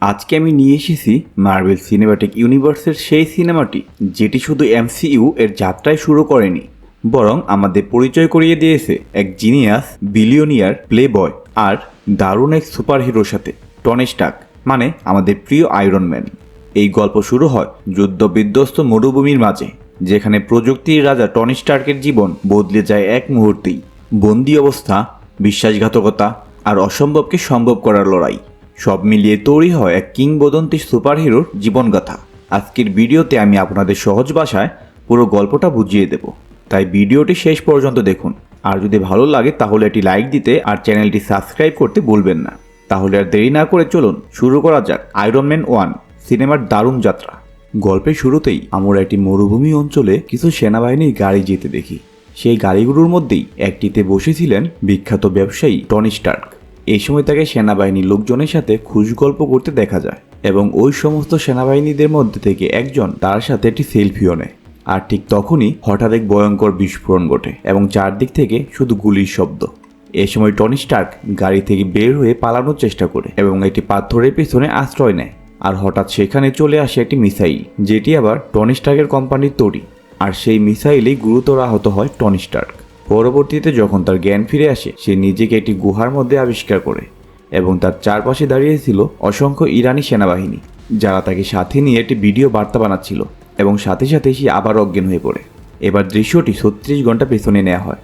আজকে আমি নিয়ে এসেছি মার্বেল সিনেমাটিক ইউনিভার্সের সেই সিনেমাটি, যেটি শুধু এমসিইউ এর যাত্রায় শুরু করেনি, বরং আমাদের পরিচয় করিয়ে দিয়েছে এক জিনিয়াস বিলিয়নিয়ার প্লে বয় আর দারুণ এক সুপারহিরোর সাথে টনি স্টার্ক মানে আমাদের প্রিয় আয়রন ম্যান এই গল্প শুরু হয় যুদ্ধ বিধ্বস্ত মরুভূমির মাঝে, যেখানে প্রযুক্তির রাজা টনি স্টার্কের জীবন বদলে যায় এক মুহূর্তেই। বন্দি অবস্থা, বিশ্বাসঘাতকতা আর অসম্ভবকে সম্ভব করার লড়াই। সব মিলিয়ে তৈরি হয় এক কিংবদন্তি সুপারহিরোর জীবনগাথা। আজকের ভিডিওতে আমি আপনাদের সহজ ভাষায় পুরো গল্পটা বুঝিয়ে দেব। তাই ভিডিওটি শেষ পর্যন্ত দেখুন। আর যদি ভালো লাগে, তাহলে এটি লাইক দিতে আর চ্যানেলটি সাবস্ক্রাইব করতে ভুলবেন না। তাহলে আর দেরি না করে চলুন শুরু করা যাক আয়রন ম্যান ওয়ান সিনেমার দারুণ যাত্রা। গল্পের শুরুতেই আমরা একটি মরুভূমি অঞ্চলে কিছু সেনাবাহিনীর গাড়ি যেতে দেখি। সেই গাড়িগুলোর মধ্যেই একটিতে বসেছিলেন বিখ্যাত ব্যবসায়ী টনি স্টার্ক। এই সময় তাকে সেনাবাহিনীর লোকজনের সাথে খুশ গল্প করতে দেখা যায় এবং ওই সমস্ত সেনাবাহিনীদের মধ্যে থেকে একজন তার সাথে একটি সেলফিও নেয়। আর ঠিক তখনই হঠাৎ এক ভয়ঙ্কর বিস্ফোরণ ঘটে এবং চারদিক থেকে শুধু গুলির শব্দ। এ সময় টনি স্টার্ক গাড়ি থেকে বের হয়ে পালানোর চেষ্টা করে এবং একটি পাথরের পেছনে আশ্রয় নেয়। আর হঠাৎ সেখানে চলে আসে একটি মিসাইল, যেটি আবার টনি স্টার্কের কোম্পানির তৈরি। আর সেই মিসাইলেই গুরুতর আহত হয় টনি স্টার্ক। পরবর্তীতে যখন তার জ্ঞান ফিরে আসে, সে নিজেকে একটি গুহার মধ্যে আবিষ্কার করে এবং তার চারপাশে দাঁড়িয়েছিল অসংখ্য ইরানি সেনাবাহিনী, যারা তাকে সাথে নিয়ে একটি ভিডিও বার্তা বানাচ্ছিল এবং সাথে সাথে সে আবার অজ্ঞান হয়ে পড়ে। এবার দৃশ্যটি ছত্রিশ ঘণ্টা পেছনে নেওয়া হয়,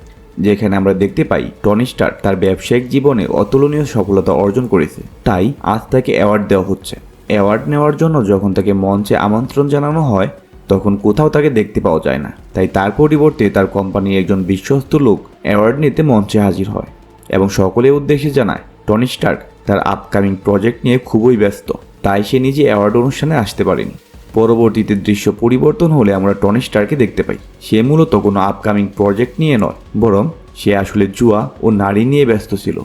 যেখানে আমরা দেখতে পাই টনি স্টার তার ব্যবসায়িক জীবনে অতুলনীয় সফলতা অর্জন করেছে। তাই আজ তাকে অ্যাওয়ার্ড দেওয়া হচ্ছে। অ্যাওয়ার্ড নেওয়ার জন্য যখন তাকে মঞ্চে আমন্ত্রণ জানানো হয় তখন কোথাও তাকে দেখতে পাওয়া যায় না। তাই তার পরিবর্তে তার কোম্পানির একজন বিশ্বস্ত লোক অ্যাওয়ার্ড নিতে মঞ্চে হাজির হয় এবং সকলের উদ্দেশ্যে জানায়, টনি স্টার্ক তার আপকামিং প্রজেক্ট নিয়ে খুবই ব্যস্ত। তাই সে নিজে অ্যাওয়ার্ড অনুষ্ঠানে আসতে পারেনি। পরবর্তীতে দৃশ্য পরিবর্তন হলে আমরা টনি স্টারকে দেখতে পাই। সে মূলত কোনো আপকামিং প্রজেক্ট নিয়ে নয়, বরং সে আসলে জুয়া ও নারী নিয়ে ব্যস্ত ছিল।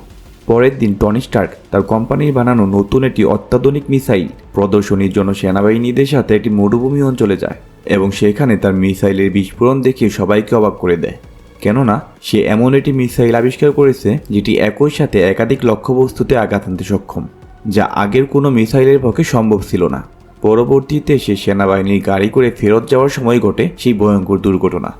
পরের দিন টনি স্টার্ক তার কোম্পানির বানানো নতুন একটি অত্যাধুনিক মিসাইল প্রদর্শনীর জন্য সেনাবাহিনীদের সাথে একটি মরুভূমি অঞ্চলে যায়। এবং সেখানে তার মিসাইলের বিস্ফোরণ দেখে সবাইকে অবাক করে দেয়। কেননা, সে এমন একটি মিসাইল আবিষ্কার করেছে যেটি একই সাথে একাধিক লক্ষ্যবস্তুতে আঘাত আনতে সক্ষম, যা আগের কোনো মিসাইলের পক্ষে সম্ভব ছিল না। পরবর্তীতে সে সেনাবাহিনীর গাড়ি করে ফেরত যাওয়ার সময় ঘটে সেই ভয়ঙ্কর দুর্ঘটনা,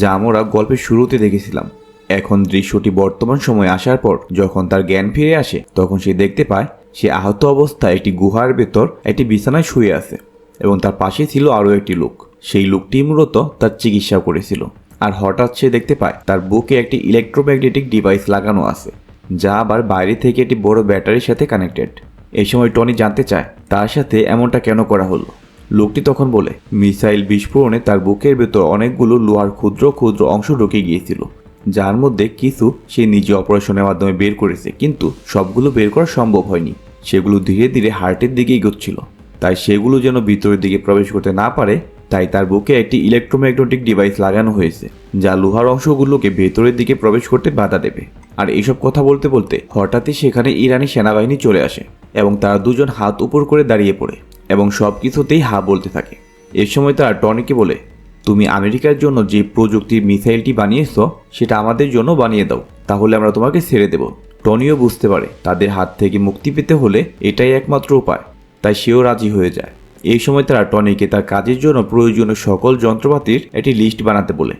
যা আমরা গল্পের শুরুতে দেখেছিলাম। এখন দৃশ্যটি বর্তমান সময়ে আসার পর যখন তার জ্ঞান ফিরে আসে, তখন সে দেখতে পায়, সে আহত অবস্থায় একটি গুহার ভেতর একটি বিছানায় শুয়ে আছে। এবং তার পাশে ছিল আরও একটি লোক। সেই লোকটি মূলত তার চিকিৎসা করেছিল। আর হঠাৎ সে দেখতে পায়, তার বুকে একটি ইলেকট্রোম্যাগনেটিক ডিভাইস লাগানো আছে, যা আবার বাইরে থেকে একটি বড় ব্যাটারির সাথে কানেক্টেড এই সময় টনি জানতে চায়, তার সাথে এমনটা কেন করা হলো? লোকটি তখন বলে, মিসাইল বিস্ফোরণে তার বুকের ভেতর অনেকগুলো লোহার ক্ষুদ্র ক্ষুদ্র অংশ ঢুকে গিয়েছিল, যার মধ্যে কিছু সে নিজে অপারেশনের মাধ্যমে বের করেছে, কিন্তু সবগুলো বের করা সম্ভব হয়নি। সেগুলো ধীরে ধীরে হার্টের দিকে এগোচ্ছিল। তাই সেগুলো যেন ভিতরের দিকে প্রবেশ করতে না পারে, তাই তার বুকে একটি ইলেকট্রোম্যাগনেটিক ডিভাইস লাগানো হয়েছে, যা লোহার অংশগুলোকে ভেতরের দিকে প্রবেশ করতে বাধা দেবে। আর এইসব কথা বলতে বলতে হঠাৎই সেখানে ইরানি সেনাবাহিনী চলে আসে এবং তারা দুজন হাত উপর করে দাঁড়িয়ে পড়ে এবং সব কিছুতেই হা বলতে থাকে। এ সময় তারা টনিকে বলে, তুমি আমেরিকার জন্য যে প্রযুক্তির মিসাইলটি বানিয়েছ, সেটা আমাদের জন্য বানিয়ে দাও, তাহলে আমরা তোমাকে ছেড়ে দেব। টনিও বুঝতে পারে তাদের হাত থেকে মুক্তি পেতে হলে এটাই একমাত্র উপায়। তাই সেও রাজি হয়ে যায়। এই সময় তারা টনিকে তার কাজের জন্য প্রয়োজনীয় সকল যন্ত্রপাতির একটি লিস্ট বানাতে বলে,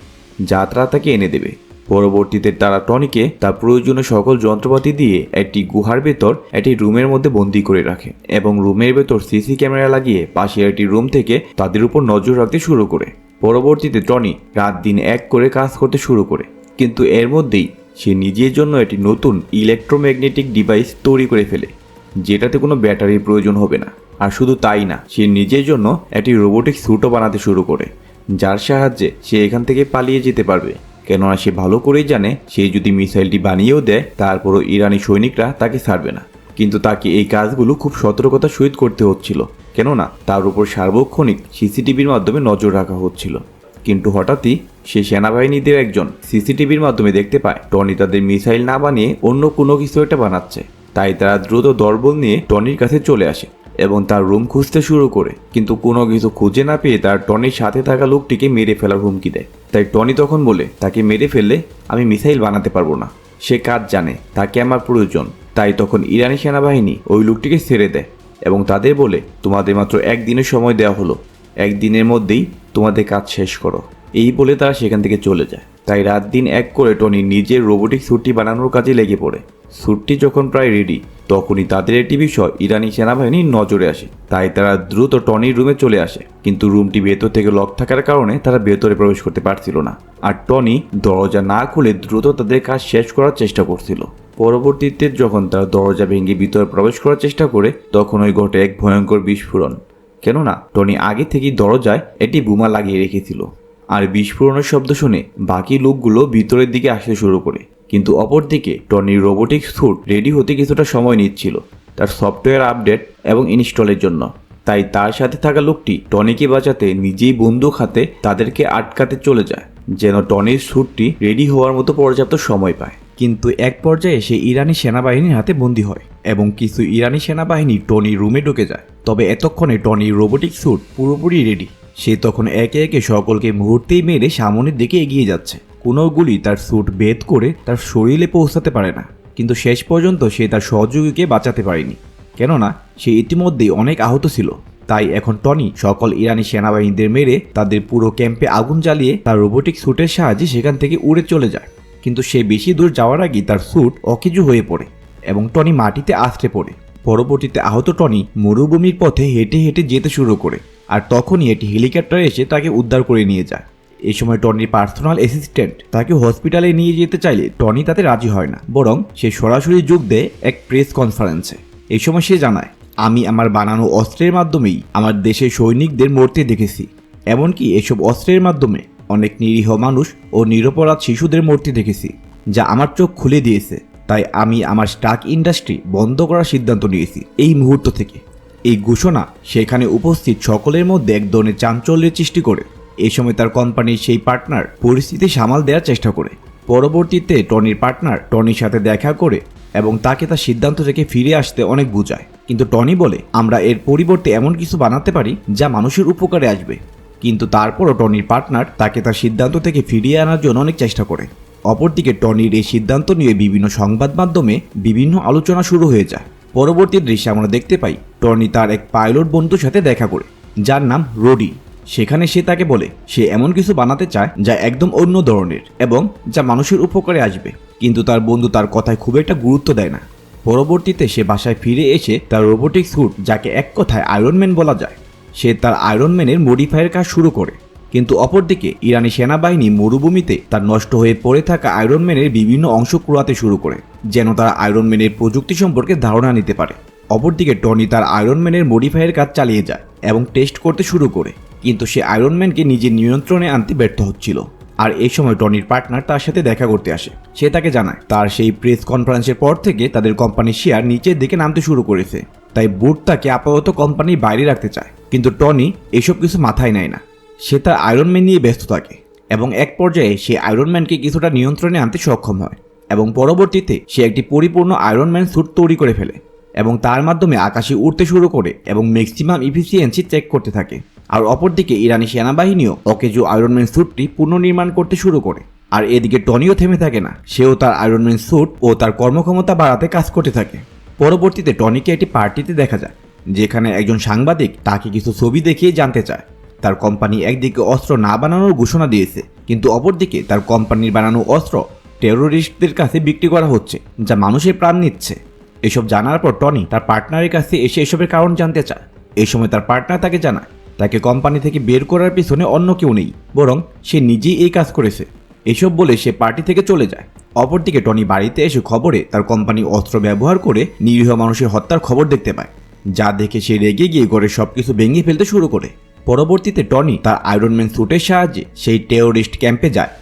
যা তারা তাকে এনে দেবে। পরবর্তীতে তারা টনিকে তার প্রয়োজনীয় সকল যন্ত্রপাতি দিয়ে একটি গুহার ভেতর একটি রুমের মধ্যে বন্দি করে রাখে এবং রুমের ভেতর সিসি ক্যামেরা লাগিয়ে পাশের একটি রুম থেকে তাদের উপর নজর রাখতে শুরু করে। পরবর্তীতে টনি রাত দিন এক করে কাজ করতে শুরু করে, কিন্তু এর মধ্যেই সে নিজের জন্য একটি নতুন ইলেকট্রোম্যাগনেটিক ডিভাইস তৈরি করে ফেলে। যেটাতে কোনো ব্যাটারির প্রয়োজন হবে না। আর শুধু তাই না, সে নিজের জন্য একটি রোবোটিক স্যুটও বানাতে শুরু করে, যার সাহায্যে সে এখান থেকে পালিয়ে যেতে পারবে। কেননা সে ভালো করেই জানে, সে যদি মিসাইলটি বানিয়েও দেয়, তারপরও ইরানি সৈনিকরা তাকে ছাড়বে না। কিন্তু তাকে এই কাজগুলো খুব সতর্কতার সহিত করতে হচ্ছিল, কেননা তার উপর সার্বক্ষণিক সিসিটিভির মাধ্যমে নজর রাখা হচ্ছিল। কিন্তু হঠাৎই সে সেনাবাহিনীদের একজন সিসিটিভির মাধ্যমে দেখতে পায়, টনি তাদের মিসাইল না বানিয়ে অন্য কোনো কিছু একটা বানাচ্ছে। তাই তারা দ্রুত দরবল নিয়ে টনির কাছে চলে আসে এবং তার রুম খুঁজতে শুরু করে। কিন্তু কোনো কিছু খুঁজে না পেয়ে তার টনির সাথে থাকা লোকটিকে মেরে ফেলার হুমকি দেয়। তাই টনি তখন বলে, তাকে মেরে ফেললে আমি মিসাইল বানাতে পারব না। সে কাজ জানে, তাকে আমার প্রয়োজন। তাই তখন ইরানি সেনাবাহিনী ওই লোকটিকে ছেড়ে দেয় এবং তাদের বলে, তোমাদের মাত্র একদিনের সময় দেওয়া হলো। একদিনের মধ্যেই তোমাদের কাজ শেষ করো। এই বলে তারা সেখান থেকে চলে যায়। তাই রাত দিন এক করে টনি নিজের রোবোটিক স্যুটটি বানানোর কাজে লেগে পড়ে। স্যুটটি যখন প্রায় রেডি তখনই তাদের একটি বিষয় ইরানি সেনাবাহিনীর নজরে আসে। তাই তারা দ্রুত টনির রুমে চলে আসে। কিন্তু রুমটি ভেতর থেকে লক থাকার কারণে তারা ভেতরে প্রবেশ করতে পারছিল না। আর টনি দরজা না খুলে দ্রুত তাদের কাজ শেষ করার চেষ্টা করছিল। পরবর্তীতে যখন তারা দরজা ভেঙে ভিতরে প্রবেশ করার চেষ্টা করে, তখন ওই ঘটে এক ভয়ঙ্কর বিস্ফোরণ। কেননা, টনি আগে থেকেই দরজায় একটি বোমা লাগিয়ে রেখেছিল। আর বিস্ফোরণের শব্দ শুনে বাকি লোকগুলো ভিতরের দিকে আসতে শুরু করে। কিন্তু অপরদিকে টনির রোবোটিক স্যুট রেডি হতে কিছুটা সময় নিচ্ছিল, তার সফটওয়্যার আপডেট এবং ইনস্টলের জন্য। তাই তার সাথে থাকা লোকটি টনিকে বাঁচাতে নিজেই বন্দুক হাতে তাদেরকে আটকাতে চলে যায়, যেন টনির স্যুটটি রেডি হওয়ার মতো পর্যাপ্ত সময় পায়। কিন্তু এক পর্যায়ে সে ইরানি সেনাবাহিনীর হাতে বন্দী হয় এবং কিছু ইরানি সেনাবাহিনী টনির রুমে ঢুকে যায়। তবে এতক্ষণে টনির রোবোটিক স্যুট পুরোপুরি রেডি সে তখন একে একে সকলকে মুহূর্তেই মেরে সামনের দিকে এগিয়ে যাচ্ছে। কোনো গুলি তার স্যুট বেদ করে তার শরীরে পৌঁছাতে পারে না। কিন্তু শেষ পর্যন্ত সে তার সহযোগীকে বাঁচাতে পারেনি। কেননা, সে ইতিমধ্যেই অনেক আহত ছিল। তাই এখন টনি সকল ইরানি সেনাবাহিনীদের মেরে তাদের পুরো ক্যাম্পে আগুন জ্বালিয়ে তার রোবোটিক স্যুটের সাহায্যে সেখান থেকে উড়ে চলে যায়। কিন্তু সে বেশি দূর যাওয়ার আগেই তার স্যুট অকেজু হয়ে পড়ে এবং টনি মাটিতে আছড়ে পড়ে। পরবর্তীতে আহত টনি মরুভূমির পথে হেঁটে হেঁটে যেতে শুরু করে। আর তখনই একটি হেলিকপ্টার এসে তাকে উদ্ধার করে নিয়ে যায়। এই সময় টনির পার্সোনাল অ্যাসিস্ট্যান্ট তাকে হসপিটালে নিয়ে যেতে চাইলে টনি তাতে রাজি হয় না। বরং সে সরাসরি যোগ দেয় এক প্রেস কনফারেন্সে। এই সময় সে জানায়, আমি আমার বানানো অস্ত্রের মাধ্যমেই আমার দেশের সৈনিকদের মরতে দেখেছি। এমনকি এসব অস্ত্রের মাধ্যমে অনেক নিরীহ মানুষ ও নিরপরাধ শিশুদের মূর্তি দেখেছি, যা আমার চোখ খুলে দিয়েছে। তাই আমি আমার স্টাক ইন্ডাস্ট্রি বন্ধ করার সিদ্ধান্ত নিয়েছি। এই মুহূর্ত থেকে এই ঘোষণা সেখানে উপস্থিত সকলের মধ্যে এক ধরনের চাঞ্চল্যের সৃষ্টি করে। এই সময় তার কোম্পানির সেই পার্টনার পরিস্থিতি সামাল দেওয়ার চেষ্টা করে। পরবর্তীতে টনির পার্টনার টনির সাথে দেখা করে এবং তাকে তার সিদ্ধান্ত থেকে ফিরে আসতে অনেক বুঝায়। কিন্তু টনি বলে, আমরা এর পরিবর্তে এমন কিছু বানাতে পারি যা মানুষের উপকারে আসবে। কিন্তু তারপরও টনির পার্টনার তাকে তার সিদ্ধান্ত থেকে ফিরিয়ে আনার জন্য অনেক চেষ্টা করে। অপরদিকে টনির এই সিদ্ধান্ত নিয়ে বিভিন্ন সংবাদ মাধ্যমে বিভিন্ন আলোচনা শুরু হয়ে যায়। পরবর্তী দৃশ্যে আমরা দেখতে পাই, টনি তার এক পাইলট বন্ধুর সাথে দেখা করে, যার নাম রোডি। সেখানে সে তাকে বলে, সে এমন কিছু বানাতে চায় যা একদম অন্য ধরনের এবং যা মানুষের উপকারে আসবে। কিন্তু তার বন্ধু তার কথায় খুব একটা গুরুত্ব দেয় না। পরবর্তীতে সে বাসায় ফিরে এসে তার রোবোটিক স্যুট যাকে এক কথায় আয়রনম্যান বলা যায়, সে তার আয়রনম্যানের মডিফায়ার কাজ শুরু করে। কিন্তু অপরদিকে ইরানি সেনাবাহিনী মরুভূমিতে তার নষ্ট হয়ে পড়ে থাকা আয়রনম্যানের বিভিন্ন অংশ কুড়াতে শুরু করে, যেন তারা আয়রনম্যানের প্রযুক্তি সম্পর্কে ধারণা নিতে পারে। অপরদিকে টনি তার আয়রনম্যানের মডিফায়ার কাজ চালিয়ে যায় এবং টেস্ট করতে শুরু করে। কিন্তু সে আয়রনম্যানকে নিজের নিয়ন্ত্রণে আনতে ব্যর্থ হচ্ছিল। আর এই সময় টনির পার্টনার তার সাথে দেখা করতে আসে। সে তাকে জানায়, তার সেই প্রেস কনফারেন্সের পর থেকে তাদের কোম্পানির শেয়ার নিচের দিকে নামতে শুরু করেছে। তাই বুট তাকে আপাতত কোম্পানির বাইরে রাখতে চায়। কিন্তু টনি এসব কিছু মাথায় নেয় না। সে তার আয়রনম্যান নিয়ে ব্যস্ত থাকে এবং এক পর্যায়ে সে আয়রনম্যানকে কিছুটা নিয়ন্ত্রণে আনতে সক্ষম হয় এবং পরবর্তীতে সে একটি পরিপূর্ণ আয়রনম্যান স্যুট তৈরি করে ফেলে এবং তার মাধ্যমে আকাশে উড়তে শুরু করে এবং ম্যাক্সিমাম ইফিসিয়েন্সি চেক করতে থাকে। আর অপরদিকে ইরানি সেনাবাহিনীও অকেজো আয়রনম্যান স্যুটটি পুনর্নির্মাণ করতে শুরু করে। আর এদিকে টনিও থেমে থাকে না। সেও তার আয়রনম্যান স্যুট ও তার কর্মক্ষমতা বাড়াতে কাজ করতে থাকে। পরবর্তীতে টনিকে একটি পার্টিতে দেখা যায়, যেখানে একজন সাংবাদিক তাকে কিছু ছবি দেখিয়ে জানতে চায়। তার কোম্পানি একদিকে অস্ত্র না বানানোর ঘোষণা দিয়েছে, কিন্তু অপরদিকে তার কোম্পানির বানানো অস্ত্র টেরোরিস্টদের কাছে বিক্রি করা হচ্ছে, যা মানুষের প্রাণ নিচ্ছে। এসব জানার পর টনি তার পার্টনারের কাছে এসে এসবের কারণ জানতে চায়। এই সময় তার পার্টনার তাকে জানায় তাকে কোম্পানি থেকে বের করার পিছনে অন্য কেউ নেই, বরং সে নিজেই এই কাজ করেছে। এসব বলে সে পার্টি থেকে চলে যায়। অপরদিকে টনি বাড়িতে এসে খবরে তার কোম্পানি অস্ত্র ব্যবহার করে নিরীহ মানুষের হত্যার খবর দেখতে পায়, যা দেখে সে রেগে গিয়ে ঘরের সবকিছু ভেঙে ফেলতে শুরু করে। পরবর্তীতে টনি তার আয়রনম্যান স্যুটের সাহায্যে সেই টেরোরিস্ট ক্যাম্পে যায়,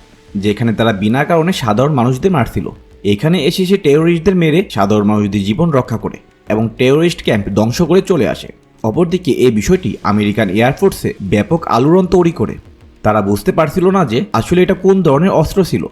যেখানে তারা বিনা কারণে সাধারণ মানুষদের মারছিল। এখানে এসে সে টেরোরিস্টদের মেরে সাধারণ মানুষদের জীবন রক্ষা করে এবং টেরোরিস্ট ক্যাম্প ধ্বংস করে চলে আসে। অপরদিকে এই বিষয়টি আমেরিকান এয়ারফোর্সে ব্যাপক আলোড়ন তৈরি করে। তারা বুঝতে পারছিল না যে আসলে এটা কোন ধরনের অস্ত্র ছিল,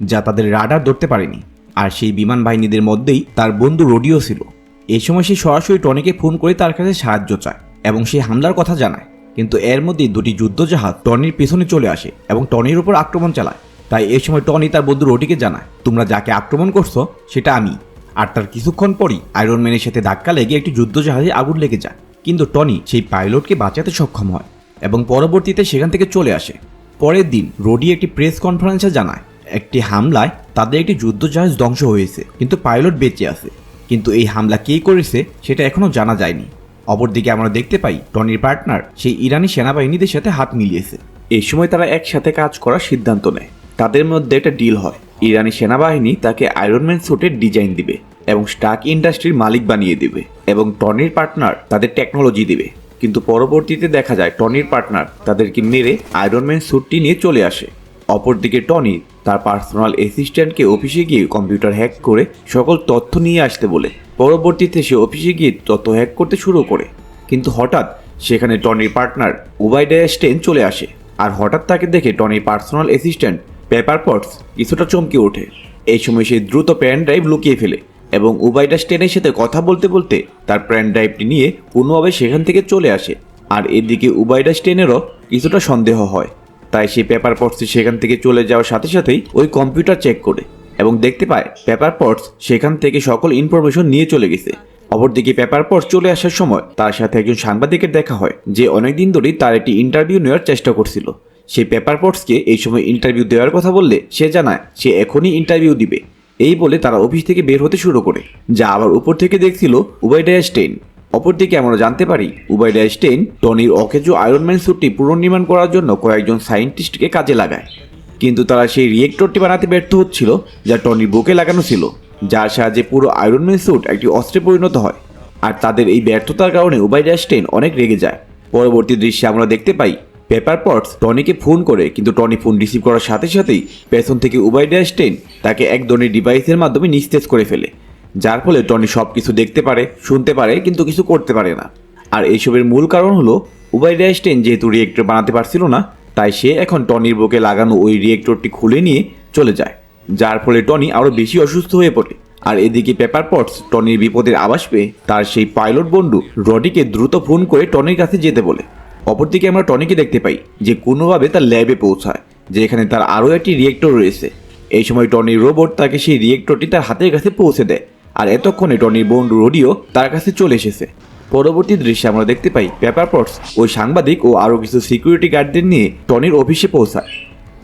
যা তাদের রাডার ধরতে পারেনি, আর সেই বিমান বাহিনীদের মধ্যেই তার বন্ধু রোডিও ছিল। এই সময় সে সরাসরি টনিকে ফোন করে তার কাছে সাহায্য চায় এবং সে হামলার কথা জানায়। কিন্তু এর মধ্যে দুটি যুদ্ধজাহাজ টনির পেছনে চলে আসে এবং টনির উপর আক্রমণ চালায়। তাই এই সময় টনি তার বন্ধু রোডিকে জানায়, তোমরা যাকে আক্রমণ করছ সেটা আমি। আর তার কিছুক্ষণ পরই আয়রন ম্যানের সাথে ধাক্কা লেগে একটি যুদ্ধ জাহাজে আগুন লেগে যায়। কিন্তু টনি সেই পাইলটকে বাঁচাতে সক্ষম হয় এবং পরবর্তীতে সেখান থেকে চলে আসে। পরের দিন রোডি একটি প্রেস কনফারেন্সে জানায়, একটি হামলায় তাদের একটি যুদ্ধজাহাজ ধ্বংস হয়েছে, কিন্তু পাইলট বেঁচে আছে। কিন্তু এই হামলা কে করেছে সেটা এখনও জানা যায়নি। অপরদিকে আমরা দেখতে পাই, টনির পার্টনার সেই ইরানি সেনাবাহিনীদের সাথে হাত মিলিয়েছে। এই সময় তারা একসাথে কাজ করার সিদ্ধান্ত নেয়। তাদের মধ্যে একটা ডিল হয়। ইরানি সেনাবাহিনী তাকে আয়রনম্যান স্যুটের ডিজাইন দিবে। এবং স্টাক ইন্ডাস্ট্রির মালিক বানিয়ে দিবে এবং টনির পার্টনার তাদের টেকনোলজি দিবে। কিন্তু পরবর্তীতে দেখা যায় টনির পার্টনার তাদেরকে মেরে আয়রনম্যান স্যুটটি নিয়ে চলে আসে। অপরদিকে টনি তার পার্সোনাল অ্যাসিস্ট্যান্টকে অফিসে গিয়ে কম্পিউটার হ্যাক করে সকল তথ্য নিয়ে আসতে বলে। পরবর্তীতে সে অফিসে গিয়ে তথ্য হ্যাক করতে শুরু করে। কিন্তু হঠাৎ সেখানে টনির পার্টনার উবাইডা স্টেন চলে আসে আর হঠাৎ তাকে দেখে টনির পার্সোনাল অ্যাসিস্ট্যান্ট পেপার পটস কিছুটা চমকে ওঠে। এই সময় সে দ্রুত প্যান ড্রাইভ লুকিয়ে ফেলে। এবং উবাইডা স্টেনের সাথে কথা বলতে বলতে তার প্যান ড্রাইভটি নিয়ে কোনোভাবে সেখান থেকে চলে আসে। আর এদিকে উবাইডা স্টেনেরও কিছুটা সন্দেহ হয়। তাই সে পেপার পটস সেখান থেকে চলে যাওয়ার সাথে সাথেই ওই কম্পিউটার চেক করে এবং দেখতে পায় পেপার পটস সেখান থেকে সকল ইনফরমেশন নিয়ে চলে গেছে। অপরদিকে পেপার পটস চলে আসার সময় তার সাথে একজন সাংবাদিকের দেখা হয়, যে অনেকদিন ধরেই তার একটি ইন্টারভিউ নেওয়ার চেষ্টা করছিল। সে পেপার পটসকে এই সময় ইন্টারভিউ দেওয়ার কথা বললে সে জানায়, সে এখনই ইন্টারভিউ দিবে। এই বলে তারা অফিস থেকে বের হতে শুরু করে, যা আবার উপর থেকে দেখছিল উবাইডা স্টেইন অপরদিকে আমরা জানতে পারি উবাইডা স্টেইন টনির অকেজো আয়রনম্যান স্যুটটি পুনর্নির্মাণ করার জন্য কয়েকজন সায়েন্টিস্টকে কাজে লাগায়। কিন্তু তারা সেই রিয়েক্টরটি বানাতে ব্যর্থ হচ্ছিল, যা টনির বুকে লাগানো ছিল, যার সাহায্যে পুরো আয়রনম্যান স্যুট একটি অস্ত্রে পরিণত হয়। আর তাদের এই ব্যর্থতার কারণে উবাইডা স্টেইন অনেক রেগে যায়। পরবর্তী দৃশ্যে আমরা দেখতে পাই পেপার পটস টনিকে ফোন করে, কিন্তু টনি ফোন রিসিভ করার সাথে সাথেই পেছন থেকে উবাইডা স্টেইন তাকে এক ধরনের ডিভাইসের মাধ্যমে নিস্তেজ করে ফেলে। যার ফলে টনি সব কিছু দেখতে পারে, শুনতে পারে, কিন্তু কিছু করতে পারে না। আর এইসবের মূল কারণ হলো উবাইডা স্টেইন যেহেতু রিয়েক্টর বানাতে পারছিল না, তাই সে এখন টনির বুকে লাগানো ওই রিয়েক্টরটি খুলে নিয়ে চলে যায়, যার ফলে টনি আরও বেশি অসুস্থ হয়ে পড়ে। আর এদিকে পেপার পটস টনির বিপদের আবাস পেয়ে তার সেই পাইলট বন্ধু রডিকে দ্রুত ফোন করে টনির কাছে যেতে বলে। অপরদিকে আমরা টনিকে দেখতে পাই, যে কোনোভাবে তার ল্যাবে পৌঁছায়, যে এখানে তার আরও একটি রিয়েক্টর রয়েছে। এই সময় টনির রোবট তাকে সেই রিয়েক্টরটি তার হাতের কাছে পৌঁছে দেয়, আর এতক্ষণে টনির বন্ধু রোডিও তার কাছে চলে এসেছে। পরবর্তী দৃশ্যে আমরা দেখতে পাই পেপার পটস ওই সাংবাদিক ও আরও কিছু সিকিউরিটি গার্ডদের নিয়ে টনির অফিসে পৌঁছায়।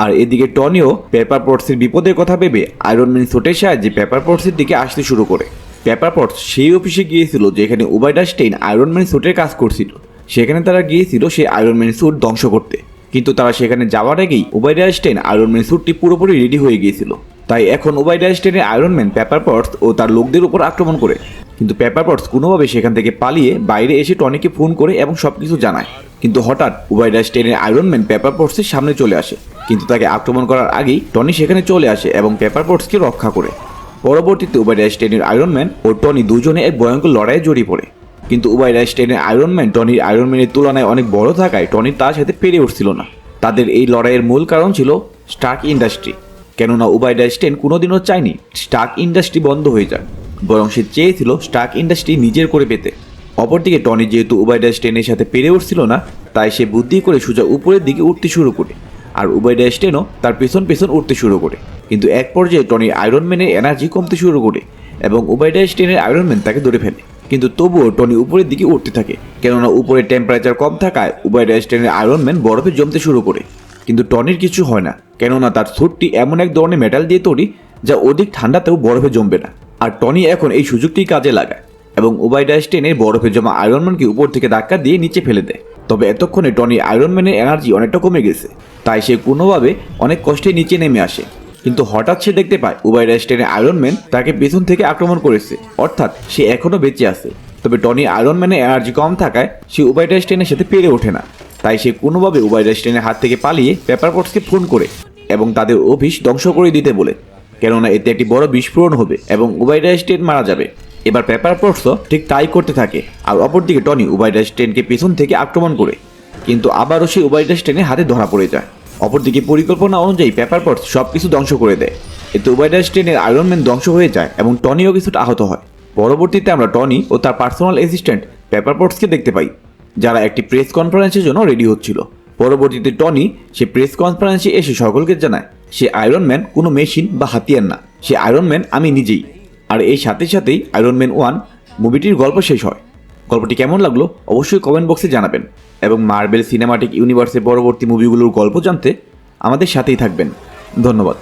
আর এদিকে টনিও পেপার পটসের বিপদের কথা ভেবে আয়রন আয়রনম্যান সোটের সাহায্যে পেপার পটসের দিকে আসতে শুরু করে। পেপার পটস সেই অফিসে গিয়েছিল, যেখানে Obadiah Stane Iron Iron Man সোটের কাজ করছিল। সেখানে তারা গিয়েছিল সেই আয়রনম্যান স্যুট ধ্বংস করতে। কিন্তু তারা সেখানে যাওয়ার আগেই উবাইডা স্টেইন আয়রনম্যান স্যুটটি পুরোপুরি রেডি হয়ে গিয়েছিল। তাই এখন উবাইডা স্টেইনের আয়রনম্যান পেপার পটস ও তার লোকদের উপর আক্রমণ করে। কিন্তু পেপার পটস কোনোভাবে সেখান থেকে পালিয়ে বাইরে এসে টনিকে ফোন করে এবং সব কিছু জানায়। কিন্তু হঠাৎ উবাইডা স্টেইনের আয়রনম্যান পেপার পটসের সামনে চলে আসে। কিন্তু তাকে আক্রমণ করার আগেই টনি সেখানে চলে আসে এবং পেপার পটসকে রক্ষা করে। পরবর্তীতে উবাইডা স্টেইনের আয়রনম্যান ও টনি দুজনে এক ভয়ঙ্কর লড়াইয়ে জড়িয়ে পড়ে। কিন্তু উবাইডা স্টেইনের আয়রনম্যান টনির আয়রনম্যানের তুলনায় অনেক বড় থাকায় টনি তার সাথে পেরে উঠছিল না। তাদের এই লড়াইয়ের মূল কারণ ছিল স্টার্ক ইন্ডাস্ট্রি কেননা উবাইডা স্টেন কোনোদিনও চায়নি স্টার্ক ইন্ডাস্ট্রি বন্ধ হয়ে যাক। বরং সে চেয়েছিল স্টার্ক ইন্ডাস্ট্রি নিজের করে পেতে। অপরদিকে টনি যেহেতু উবাইডা স্টেনের সাথে পেরে উঠছিল না, তাই সে বুদ্ধি করে সোজা উপরের দিকে উঠতে শুরু করে। আর উবাইডা স্টেনও তার পেছন পেছন উঠতে শুরু করে। কিন্তু এক পর্যায়ে টনির আয়রনম্যানের এনার্জি কমতে শুরু করে এবং উবাইডা স্টেনের আয়রনম্যান তাকে ধরে ফেলে। কিন্তু তবুও টনি উপরের দিকে উঠতে থাকে, কেননা উপরে টেম্পারেচার কম থাকায় উবাইডা স্টেনের আয়রনম্যান বরফে জমতে শুরু করে। কিন্তু টনির কিছু হয় না, কেননা তার স্যুটটি এমন এক ধরনের মেটাল দিয়ে তৈরি, যা অধিক ঠান্ডাতেও বরফে জমবে না। আর টনি এখন এই সুযোগটি কাজে লাগায় এবং উবাইডা স্টেনের বরফে জমা আয়রনম্যানকে উপর থেকে ধাক্কা দিয়ে নিচে ফেলে দেয়। তবে এতক্ষণে টনি আয়রনম্যানের এনার্জি অনেকটা কমে গেছে, তাই সে কোনোভাবে অনেক কষ্টে নিচে নেমে আসে। কিন্তু হঠাৎ সে দেখতে পায় উবাইডা স্টেনের আয়রনম্যান তাকে পেছন থেকে আক্রমণ করেছে। অর্থাৎ সে এখনও বেঁচে আছে। তবে টনি আয়রনম্যানের এনার্জি কম থাকায় সে উবাইডা স্টেনের সাথে পেরে ওঠে না। তাই সে কোনোভাবে উবাইডা স্টেনের হাত থেকে পালিয়ে পেপার পটসকে ফোন করে এবং তাদের অফিস ধ্বংস করে দিতে বলে। কেননা এতে একটি বড় বিস্ফোরণ হবে এবং উবাইডা স্টেন মারা যাবে। এবার পেপার পটসও ঠিক তাই করতে থাকে। আর অপরদিকে টনি উবাইডা স্টেনকে পেছন থেকে আক্রমণ করে। কিন্তু আবারও সেই উবাইডা স্টেনের হাতে ধরা পড়ে যায়। অপরদিকে পরিকল্পনা অনুযায়ী পেপার পটস সব কিছু ধ্বংস করে দেয়। এতে উবাইডা স্টেনের আয়রনম্যান ধ্বংস হয়ে যায় এবং টনিও কিছুটা আহত হয়। পরবর্তীতে আমরা টনি ও তার পার্সোনাল অ্যাসিস্ট্যান্ট পেপার পটসকে দেখতে পাই, যারা একটি প্রেস কনফারেন্সের জন্য রেডি হচ্ছিল। পরবর্তীতে টনি সে প্রেস কনফারেন্সে এসে সকলকে জানায়, সে আয়রন ম্যান কোনো মেশিন বা হাতিয়ার না। সে আয়রন ম্যান আমি নিজেই। আর এই সাথে সাথেই আয়রন ম্যান ওয়ান মুভিটির গল্প শেষ হয়। গল্পটি কেমন লাগল অবশ্যই কমেন্ট বক্সে জানাবেন। এবং মার্বেল সিনেমাটিক ইউনিভার্সের পরবর্তী মুভিগুলোর গল্প জানতে আমাদের সাথেই থাকবেন। ধন্যবাদ।